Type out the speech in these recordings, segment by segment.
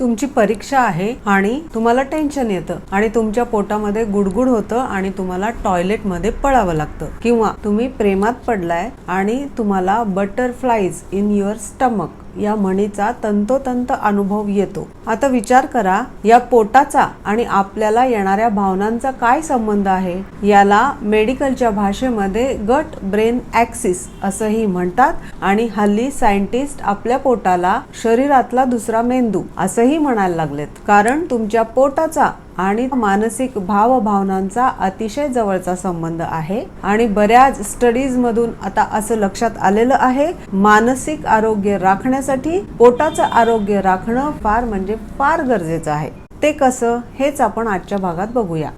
तुमची परीक्षा आहे आणि तुम्हाला टेन्शन येतं आणि तुमच्या पोटामध्ये गुडगुड होतं आणि तुम्हाला टॉयलेटमध्ये पळावं लागतं. किंवा तुम्ही प्रेमात पडलाय आणि तुम्हाला बटरफ्लाईज इन युअर स्टमक या म्हणीचा तंतोतंत अनुभव येतो. आता विचार करा या पोटाचा आणि आपल्याला येणाऱ्या भावनांचा काय संबंध आहे? याला मेडिकलच्या भाषेमध्ये गट ब्रेन ऍक्सिस असंही म्हणतात आणि हल्ली सायंटिस्ट आपल्या पोटाला शरीरातला दुसरा मेंदू असंही म्हणायला लागलेत. कारण तुमच्या पोटाचा आणि मानसिक भावभावनांचा अतिशय जवळचा संबंध आहे. आणि बऱ्याच स्टडीज मधून आता असं लक्षात आलेलं आहे मानसिक आरोग्य राखण्यासाठी पोटाचं आरोग्य राखणं फार म्हणजे फार गरजेचं आहे. ते कसं हेच आपण आजच्या भागात बघूया.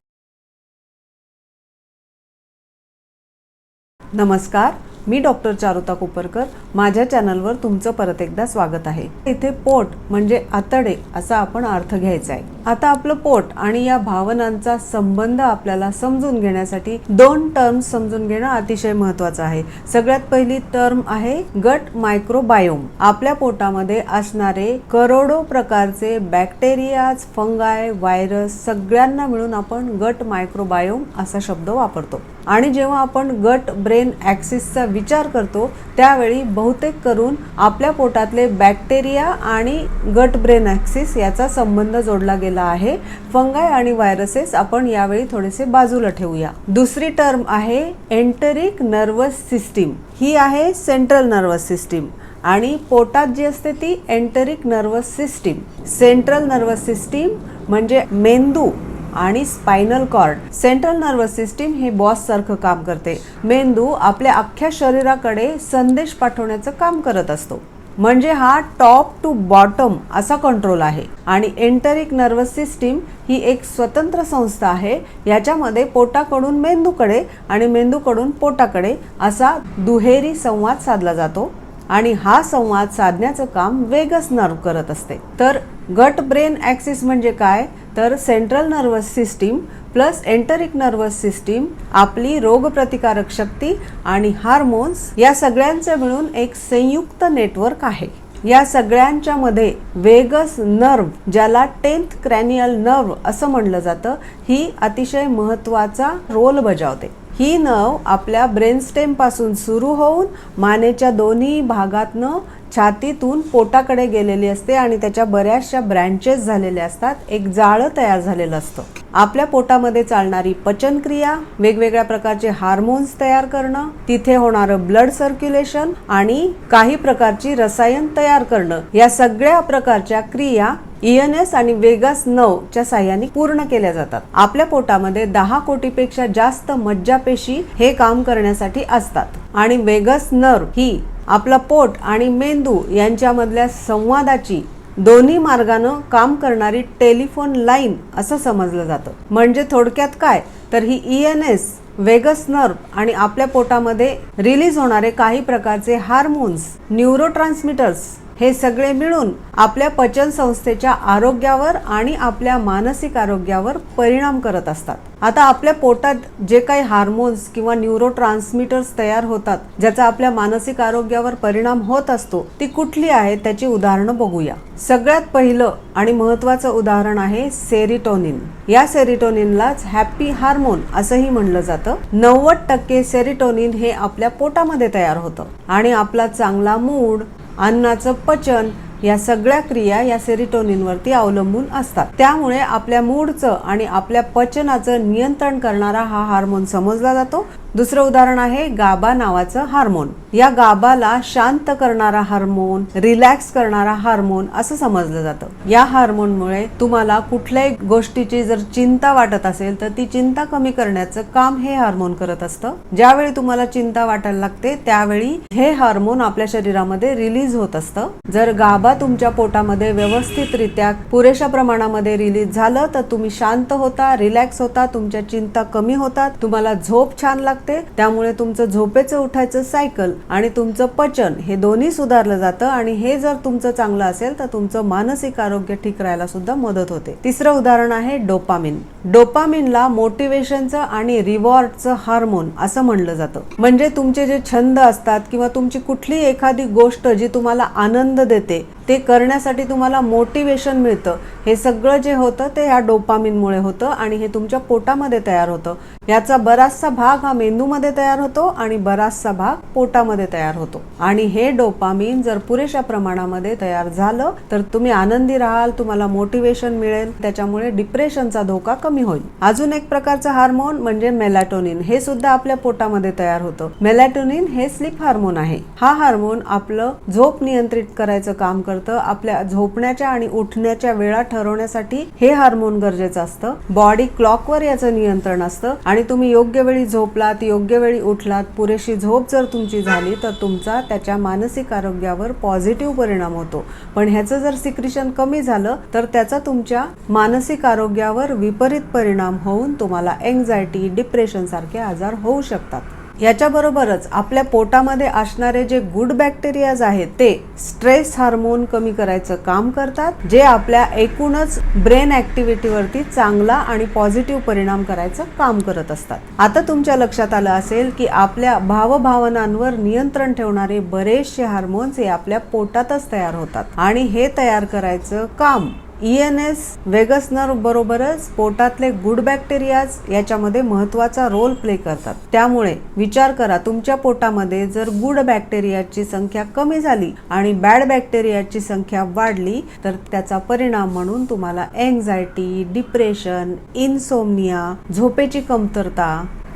नमस्कार. मी डॉक्टर चारुता कोपरकर. माझ्या चॅनलवर तुमचं परत एकदा स्वागत आहे. इथे पोट म्हणजे आतडे असा आपण अर्थ घ्यायचा आहे आता आपलं पोट आणि या भावनांचा संबंध आपल्याला समजून घेण्यासाठी दोन टर्म समजून घेणं अतिशय महत्वाचं आहे. सगळ्यात पहिली टर्म आहे गट मायक्रोबायोम आपल्या पोटामध्ये असणारे करोडो प्रकारचे बॅक्टेरियाज फंगाय व्हायरस सगळ्यांना मिळून आपण गट मायक्रोबायोम असा शब्द वापरतो. आणि जेव्हा आपण गट ब्रेन ॲक्सिसचा विचार करतो त्यावेळी बहुतेक करून आपल्या पोटातले बॅक्टेरिया आणि गट ब्रेन ॲक्सिस याचा संबंध जोडला गेला आहे. फंगाय आणि व्हायरसेस आपण यावेळी थोडेसे बाजूला ठेवूया. दुसरी टर्म आहे एंटरिक नर्वस सिस्टीम. ही आहे सेंट्रल नर्वस सिस्टीम. आणि पोटात जी असते ती enteric nervous system. Central nervous system म्हणजे मेंदू. आणि spinal cord central nervous system हे बॉस सारखं काम करते. मेंदू आपल्या अख्ख्या शरीराकडे संदेश पाठवण्याचं काम करत असतो. म्हणजे हा टॉप टू बॉटम असा कंट्रोल आहे. आणि एंटरिक नर्वस सिस्टीम ही एक स्वतंत्र संस्था आहे. याच्यामध्ये पोटाकडून मेंदूकडे आणि मेंदूकडून पोटाकडे असा दुहेरी संवाद साधला जातो. आणि हा संवाद साधण्याचं काम वेगस नर्व करत असते. तर गट ब्रेन ॲक्सिस म्हणजे काय? तर central nervous system plus enteric nervous system आपली रोगप्रतिकारक शक्ती आणि हार्मोन्स या सगळ्यांचं मिळून एक संयुक्त नेटवर्क आहे. या सगळ्यांच्या मध्ये वेगस नर्व ज्याला टेन्थ क्रॅनियल नर्व असं म्हणलं जातं ही अतिशय महत्त्वाचा रोल बजावते. ही नव आपल्या ब्रेनस्टेमपासून सुरू होऊन मानेच्या दोन्ही भागातनं छातीतून पोटाकडे गेलेली असते आणि त्याच्या बऱ्याचशा ब्रँचेस झालेल्या असतात. एक जाळं तयार झालेलं असतं. आपल्या पोटामध्ये चालणारी पचनक्रिया वेगवेगळ्या प्रकारचे हार्मोन्स तयार करणं तिथे होणारं ब्लड सर्क्युलेशन आणि काही प्रकारची रसायन तयार करणं या सगळ्या प्रकारच्या क्रिया ईएनएस आणि वेगस नवच्या साह्याने पूर्ण केल्या जातात. आपल्या पोटामध्ये दहा कोटीपेक्षा जास्त मज्जापेशी हे काम करण्यासाठी असतात. आणि वेगस नर्व ही आपला पोट आणि मेंदू यांच्यामधल्या संवादाची दोन्ही मार्गानं काम करणारी टेलिफोन लाईन असं समजलं जातं. म्हणजे थोडक्यात काय? तर ही E N S vagus nerve आणि आपल्या पोटामध्ये रिलीज होणारे काही प्रकारचे हार्मोन्स न्यूरोट्रान्समिटर्स हे सगळे मिळून आपल्या पचन संस्थेच्या आरोग्यावर आणि आपल्या मानसिक आरोग्यावर परिणाम करत असतात. आता आपल्या पोटात जे काही हार्मोन्स किंवा न्यूरो तयार होतात ज्याचा आपल्या मानसिक आरोग्यावर परिणाम होत असतो ती कुठली आहे त्याची उदाहरणं बघूया. सगळ्यात पहिलं आणि महत्वाचं उदाहरण आहे सेरिटोनिन. या सेरिटोनिनलाच हॅपी हार्मोन असंही म्हणलं जातं. नव्वद टक्के सेरिटोनिन हे आपल्या पोटामध्ये तयार होतं आणि आपला चांगला मूड अन्नाचं पचन या सगळ्या क्रिया या सेरिटोनिनवरती अवलंबून असतात. त्यामुळे आपल्या मूडचं आणि आपल्या पचनाचं नियंत्रण करणारा हा हार्मोन समजला जातो. दुसरं उदाहरण आहे गाबा नावाचं हार्मोन. या गाबाला शांत करणारा हार्मोन रिलॅक्स करणारा हार्मोन असं समजलं जातं. या हार्मोनमुळे तुम्हाला कुठल्याही गोष्टीची जर चिंता वाटत असेल तर ती चिंता कमी करण्याचं काम हे हार्मोन करत असतं. ज्यावेळी तुम्हाला चिंता वाटायला लागते त्यावेळी हे हार्मोन आपल्या शरीरामध्ये रिलीज होत असतं. जर गाबा तुमच्या पोटामध्ये व्यवस्थितरित्या पुरेशा प्रमाणामध्ये रिलीज झालं तर तुम्ही शांत होता रिलॅक्स होता तुमच्या चिंता कमी होतात तुम्हाला झोप छान लागते लागते. त्यामुळे तुमचं झोपेचं उठायचं सायकल आणि तुमचं पचन हे दोन्ही सुधारलं जातं आणि हे जर तुमचं चांगलं असेल तर तुमचं मानसिक आरोग्य ठीक राहायला सुद्धा मदत होते. तिसरं उदाहरण आहे डोपामिन. डोपामिनला मोटिवेशनचं आणि रिवॉर्डचं हार्मोन असं म्हणलं जातं. म्हणजे तुमचे जे छंद असतात किंवा तुमची कुठली एखादी गोष्ट जी तुम्हाला आनंद देते ते करण्यासाठी तुम्हाला मोटिवेशन मिळतं. हे सगळं जे होतं ते ह्या डोपामिनमुळे होतं आणि हे तुमच्या पोटामध्ये तयार होतं. याचा बराचसा भाग हा मेंदूमध्ये तयार होतो आणि बराचसा भाग पोटामध्ये तयार होतो. आणि हे डोपामिन जर पुरेशा प्रमाणामध्ये तयार झालं तर तुम्ही आनंदी राहाल तुम्हाला मोटिवेशन मिळेल त्याच्यामुळे डिप्रेशनचा धोका कमी होईल. अजून एक प्रकारचं हार्मोन म्हणजे मेलॅटोनिन. हे सुद्धा आपल्या पोटामध्ये तयार होतं. मेलॅटोनिन हे स्लीप हार्मोन आहे. हा हार्मोन आपलं झोप नियंत्रित करायचं काम करतं. आपल्या झोपण्याच्या आणि उठण्याच्या वेळा ठरवण्यासाठी हे हार्मोन गरजेचं असतं. बॉडी क्लॉकवर याचं नियंत्रण असतं. आणि तुम्ही योग्य वेळी झोपलात योग्य वेळी उठलात पुरेशी झोप जर तुमची झाली तर तुमचा त्याच्या मानसिक आरोग्यावर पॉझिटिव्ह परिणाम होतो. पण ह्याचं जर सिक्रिशन कमी झालं तर त्याचा तुमच्या मानसिक आरोग्यावर विपरीत परिणाम होऊन तुम्हाला एन्झायटी डिप्रेशन सारखे आजार होऊ शकतात. याच्याबरोबरच आपल्या पोटामध्ये असणारे जे गुड बॅक्टेरियाज आहेत ते स्ट्रेस हार्मोन कमी करायचं काम करतात जे आपल्या एकूणच ब्रेन ऍक्टिव्हिटीवरती चांगला आणि पॉझिटिव्ह परिणाम करायचं काम करत असतात. आता तुमच्या लक्षात आलं असेल की आपल्या भावभावनांवर नियंत्रण ठेवणारे बरेचसे हार्मोन्स हे आपल्या पोटातच तयार होतात आणि हे तयार करायचं काम E N S vagus nerve बरोबरच पोटातले गुड बॅक्टेरियाज याच्यामध्ये महत्त्वाचा रोल प्ले करतात. त्यामुळे विचार करा तुमच्या पोटामध्ये जर गुड बॅक्टेरियाची संख्या कमी झाली आणि बॅड बॅक्टेरियाची संख्या वाढली तर त्याचा परिणाम म्हणून तुम्हाला एन्झायटी डिप्रेशन इन्सोमनिया झोपेची कमतरता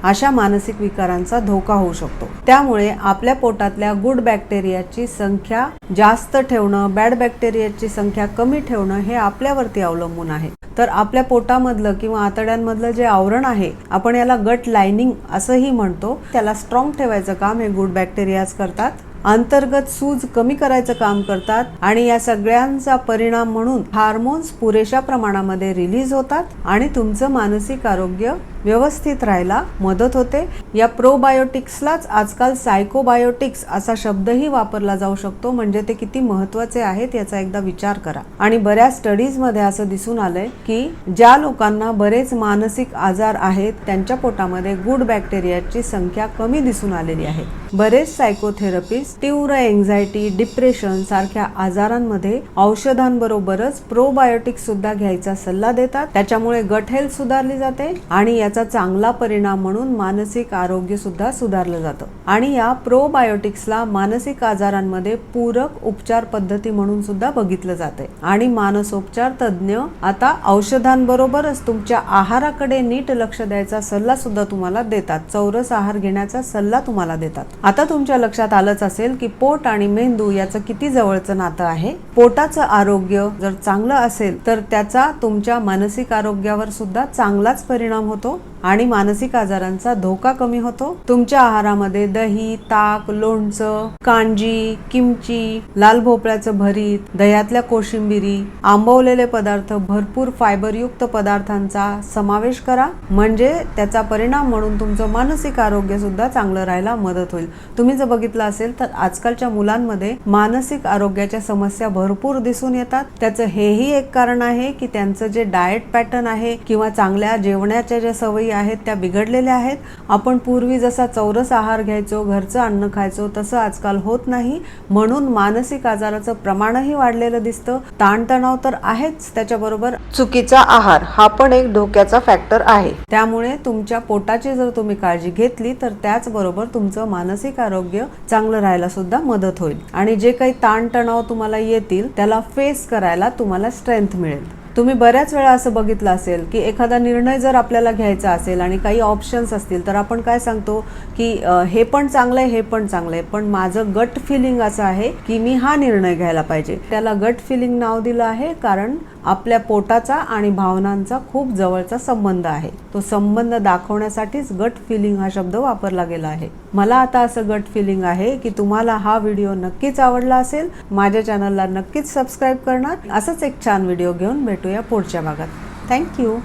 अशा मानसिक विकारांचा धोका होऊ शकतो. त्यामुळे आपल्या पोटातल्या गुड बॅक्टेरियाची संख्या जास्त ठेवणं बॅड बॅक्टेरियाची संख्या कमी ठेवणं हे आपल्यावरती अवलंबून आहे. तर आपल्या पोटामधलं किंवा आतड्यांमधलं जे आवरण आहे आपण याला गट लाइनिंग असंही म्हणतो. त्याला स्ट्रॉंग ठेवायचं काम हे गुड बॅक्टेरियाज करतात. अंतर्गत सूज कमी करायचं काम करतात आणि या सगळ्यांचा परिणाम म्हणून हार्मोन्स पुरेशा प्रमाणामध्ये रिलीज होतात आणि तुमचं मानसिक आरोग्य व्यवस्थित राहायला मदत होते. या प्रोबायोटिक्सलाच आजकाल सायकोबायोटिक्स असा शब्दही वापरला जाऊ शकतो. म्हणजे ते किती महत्त्वाचे आहेत याचा एकदा विचार करा. आणि बऱ्याच स्टडीजमध्ये असं दिसून आलंय की ज्या लोकांना बरेच मानसिक आजार आहेत त्यांच्या पोटामध्ये गुड बॅक्टेरियाची संख्या कमी दिसून आलेली आहे. बरेच सायकोथेरपिस्ट तीव्र एन्झायटी डिप्रेशन सारख्या आजारांमध्ये औषधांबरोबरच प्रोबायोटिक्स सुद्धा घ्यायचा सल्ला देतात. त्याच्यामुळे गट हेल्थ सुधारली जाते आणि याचा चांगला परिणाम म्हणून मानसिक आरोग्य सुद्धा सुधारलं जातं. आणि या प्रोबायोटिक्सला मानसिक आजारांमध्ये पूरक उपचार पद्धती म्हणून सुद्धा बघितलं जाते. आणि मानसोपचार तज्ज्ञ आता औषधांबरोबरच तुमच्या आहाराकडे नीट लक्ष द्यायचा सल्ला सुद्धा तुम्हाला देतात. चौरस आहार घेण्याचा सल्ला तुम्हाला देतात. आता तुमच्या लक्षात आलंच असेल की पोट आणि मेंदू याचं किती जवळचं नातं आहे? पोटाचं आरोग्य जर चांगलं असेल तर त्याचा तुमच्या मानसिक आरोग्यावर सुद्धा चांगलाच परिणाम होतो? आणि मानसिक आजारांचा धोका कमी होतो. तुमच्या आहारामध्ये दही ताक लोणचं कांजी किमची लाल भोपळ्याचं भरीत दह्यातल्या कोशिंबिरी आंबवलेले पदार्थ भरपूर फायबरयुक्त पदार्थांचा समावेश करा. म्हणजे त्याचा परिणाम म्हणून तुमचं मानसिक आरोग्य सुद्धा चांगलं राहायला मदत होईल. तुम्ही जर बघितलं असेल तर आजकालच्या मुलांमध्ये मानसिक आरोग्याच्या समस्या भरपूर दिसून येतात. त्याचं हेही एक कारण आहे की त्यांचं जे डाएट पॅटर्न आहे किंवा चांगल्या जेवणाच्या ज्या सवयी आहेत त्या बिघडलेल्या आहेत. आपण पूर्वी जसा चौरस आहार घ्यायचो घरचं अन्न खायचो तसं आजकाल होत नाही. म्हणून मानसिक आजाराचं प्रमाणही वाढलेलं दिसतं. ताणतणाव तर आहेच त्याच्याबरोबर. चुकीचा आहार हा पण एक धोक्याचा फॅक्टर आहे. त्यामुळे तुमच्या पोटाची जर तुम्ही काळजी घेतली तर त्याचबरोबर तुमचं मानसिक आरोग्य चांगलं राहायला सुद्धा मदत होईल. आणि जे काही ताणतणाव तुम्हाला येतील त्याला फेस करायला तुम्हाला स्ट्रेंथ मिळेल. तुम्ही बऱ्याच वेळा असं बघितलं असेल की एखादा निर्णय जर आपल्याला घ्यायचा असेल आणि काही ऑप्शन्स असतील तर आपण काय सांगतो की हे पण चांगलं आहे हे पण चांगलं आहे. पण माझं गट फिलिंग असं आहे की मी हा निर्णय घ्यायला पाहिजे. त्याला गट फिलिंग नाव दिलं आहे कारण आपल्या पोटाचा आणि भावनांचा खूप जवळचा संबंध आहे. तो संबंध दाखवण्यासाठीच गट फिलिंग हा शब्द वापरला गेला आहे. मला आता असं गट फिलिंग आहे की तुम्हाला हा व्हिडिओ नक्कीच आवडला असेल. माझ्या चॅनलला नक्कीच सबस्क्राईब करणार. असंच एक छान व्हिडिओ घेऊन भेटूया पुढच्या भागात. थँक्यू